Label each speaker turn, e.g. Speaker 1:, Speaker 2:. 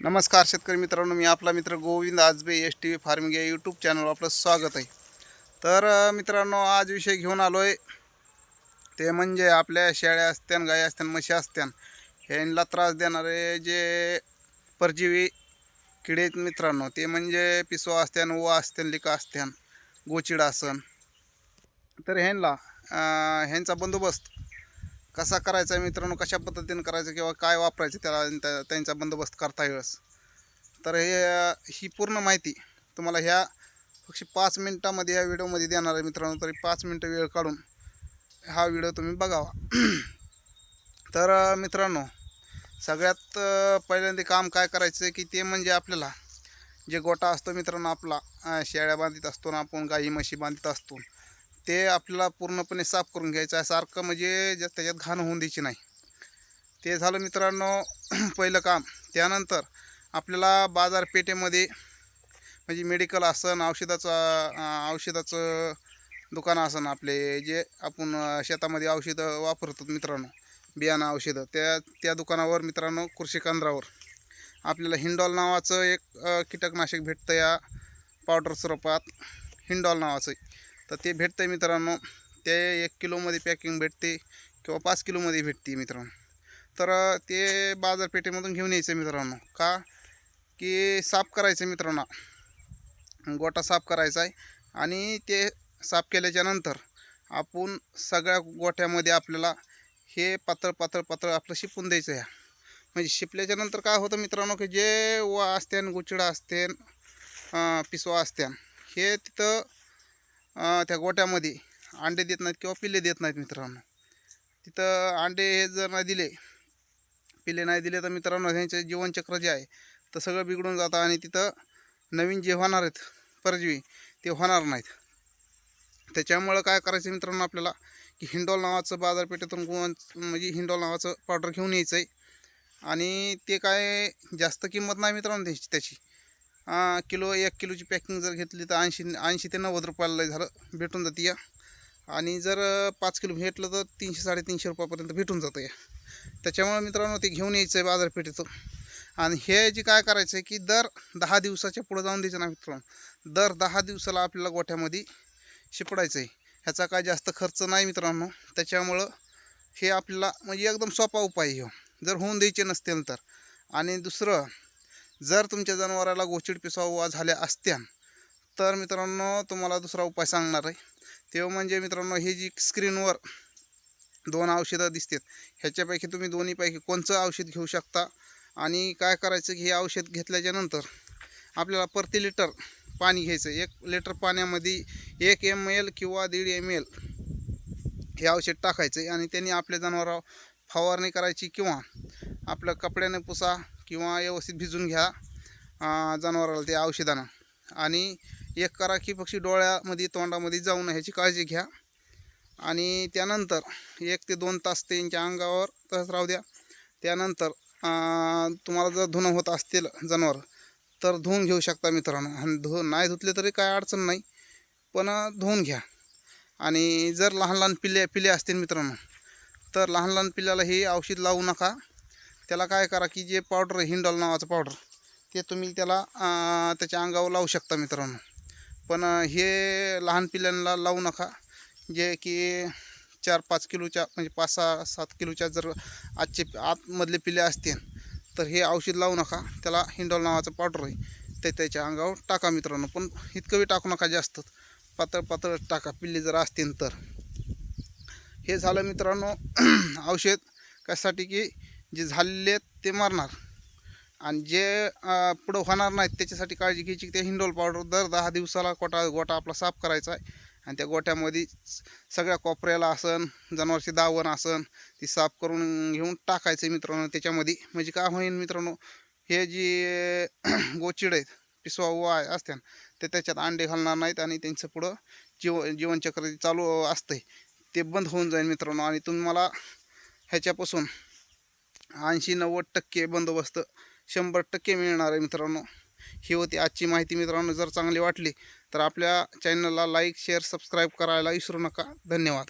Speaker 1: नमस्कार शेतकरी मित्रांनो मी आपला मित्र Govind Ajabe S T V farming या यूट्यूब चॅनलवर आपलं स्वागत आहे. तर मित्रांनो आज विषय घेऊन आलो आहे ते म्हणजे आपल्या शेळ्या असत्यान गाय असत्यान म्हशी असत्यान ह्यांना त्रास देणारे जे परजीवी किडे आहेत मित्रांनो ते म्हणजे पिसवा असत्यान ओवा असत्यान लिका असत्यान गोचिडासन तर ह्यांना ह्यांचा बंदोबस्त कसा करायचा मित्रांनो कशा पद्धतीने करायचं किंवा काय वापरायचं त्याला त्या- त्यांचा बंदोबस्त करता येस तर हे ही पूर्ण माहिती तुम्हाला ह्या फक्त पाच मिनटामध्ये या व्हिडिओमध्ये देणार आहे मित्रांनो. तरी पाच मिनटं वेळ काढून हा व्हिडिओ तुम्ही बघावा. तर मित्रांनो सगळ्यात पहिल्यांदा काम काय करायचं की ते म्हणजे आपल्याला जे गोटा असतो मित्रांनो आपला शेळ्या बांधित असतो ना आपण गाई म्हशी बांधित असतो. ते आपल्याला पूर्णपणे साफ करून घ्यायचं आहे. सारखं म्हणजे ज्या त्याच्यात घाण होऊन द्यायची नाही. ते झालं मित्रांनो पहिलं काम. त्यानंतर आपल्याला बाजारपेठेमध्ये म्हणजे मेडिकल असन औषधाचं औषधाचं दुकान असन आपले जे आपण शेतामध्ये औषधं वापरतो मित्रांनो बियाणं औषधं त्या त्या दुकानावर मित्रांनो कृषी केंद्रावर आपल्याला हिंडॉल नावाचं एक कीटकनाशक भेटतं या पावडर स्वरूपात. हिंडॉल नावाचं. तर ते भेटतं आहे मित्रांनो. ते एक किलोमध्ये पॅकिंग भेटते किंवा पाच किलोमध्ये भेटते मित्रांनो. तर ते बाजारपेठेमधून घेऊन यायचं मित्रांनो. का? की साफ करायचं मित्रांनो. गोटा साफ करायचा आहे आणि ते साफ केल्याच्यानंतर आपण सगळ्या गोठ्यामध्ये आपल्याला हे पातळ पातळ पातळ आपलं शिपून द्यायचं आहे म्हणजे शिपल्याच्यानंतर काय होतं मित्रांनो की जे वा असत्यान गुचिडा असतेन पिसवा असत्यान हे तिथं त्या गोट्यामध्ये अंडे देत नाहीत किंवा पिल्ले देत नाहीत मित्रांनो. तिथं अंडे हे जर नाही दिले पिल्ले नाही दिले तर मित्रांनो ह्यांचे जीवनचक्र जे आहे तर सगळं बिघडून जातं आणि तिथं नवीन जे होणार आहेत परजीवी ते होणार नाहीत. त्याच्यामुळं काय करायचं मित्रांनो आपल्याला की हिंडॉल नावाचं बाजारपेठेतून कोण म्हणजे हिंडॉल नावाचं पावडर घेऊन यायचं आहे आणि ते काय जास्त किंमत नाही मित्रांनो त्याची त्याची. किलो एक किलोची पॅकिंग जर घेतली तर ऐंशी ऐंशी ते नव्वद रुपयाला झालं. भेटून जाते या. आणि जर पाच किलो भेटलं तर तीनशे साडेतीनशे रुपयापर्यंत भेटून जातं या. त्याच्यामुळे मित्रांनो ते घेऊन यायचं आहे बाजारपेठेतून आणि हे जे काय करायचं आहे की दर दहा दिवसाच्या पुढं जाऊन द्यायचं ना मित्रांनो. दर दहा दिवसाला आपल्याला गोठ्यामध्ये शिपडायचं आहे ह्याचा काय जास्त खर्च नाही मित्रांनो. त्याच्यामुळं हे आपल्याला म्हणजे एकदम सोपा उपाय हो. जर होऊन द्यायचे नसतील तर. आणि दुसरं जर तुमच्या जनावराला गोचिड पिसावा झाल्या असत्या तर मित्रांनो तुम्हाला दुसरा उपाय सांगणार आहे. ते म्हणजे मित्रांनो हे जी स्क्रीनवर दोन औषधं दिसतात ह्याच्यापैकी तुम्ही दोन्हीपैकी कोणचं औषध घेऊ शकता? आणि काय करायचं की हे औषध घेतल्याच्यानंतर आपल्याला प्रति लिटर पाणी घ्यायचं एक लिटर पाण्यामध्ये एक एम एल किंवा दीड एम एल हे औषध टाकायचं आहे. आणि त्यांनी आपल्या जनावरावर फवारणी करायची किंवा आपल्या कपड्याने पुसा किंवा व्यवस्थित भिजून घ्या जनावराला ते औषधानं. आणि एक करा की पक्षी डोळ्यामध्ये तोंडामध्ये जाऊ नये ह्याची काळजी घ्या. आणि त्यानंतर एक ते दोन तास त्यांच्या अंगावर तसंच राहू द्या. त्यानंतर तुम्हाला जर धुणं होत असतील जनावर तर धुवून घेऊ शकता मित्रांनो. आणि धु नाही धुतले तरी काय अडचण नाही पण धुवून घ्या. आणि जर लहान लहान पिल्ले पिल्ले असतील मित्रांनो तर लहान लहान पिल्ल्याला हे औषध लावू नका. त्याला काय करा की जे पावडर हिंडॉल नावाचं पावडर ते तुम्ही त्याला त्याच्या अंगावर लावू शकता मित्रांनो. पण हे लहान पिल्ल्यांना लावू नका. जे की चार पाच किलोच्या म्हणजे पाच सहा सात किलोच्या जर आजचे आतमधले पिल्ले असतील तर हे औषध लावू नका. त्याला हिंडॉल नावाचं पावडर आहे ते त्याच्या अंगावर टाका मित्रांनो. पण इतकं बी टाकू नका जास्त. पातळ पातळ टाका. पिल्ले जर असतील तर. हे झालं मित्रांनो औषध. कशासाठी की जे झालेले आहेत ते मरणार. आणि जे पुढं होणार नाहीत त्याच्यासाठी काळजी घ्यायची की ते हिंडोल पावडर दर दहा दिवसाला गोटा गोटा आपला साफ करायचा आहे. आणि त्या गोट्यामध्ये सगळ्या कोपऱ्याला आसन जनावरची दावण आसन ती साफ करून घेऊन टाकायचं मित्रांनो. त्याच्यामध्ये म्हणजे काय होईल मित्रांनो हे जे गोचिड आहेत पिसवा उवा असत्या ते त्याच्यात अंडे घालणार नाहीत आणि त्यांचं पुढं जीव जीवनचक्र चालू असतंय ते बंद होऊन जाईल मित्रांनो. आणि तुम्ही मला ह्याच्यापासून ऐंशी नव्वद टक्के बंदोबस्त शंभर टक्के मिळणार आहे मित्रांनो. ही होती आजची माहिती मित्रांनो. जर चांगली वाटली तर आपल्या चॅनलला लाईक शेअर सबस्क्राईब करायला विसरू नका. धन्यवाद.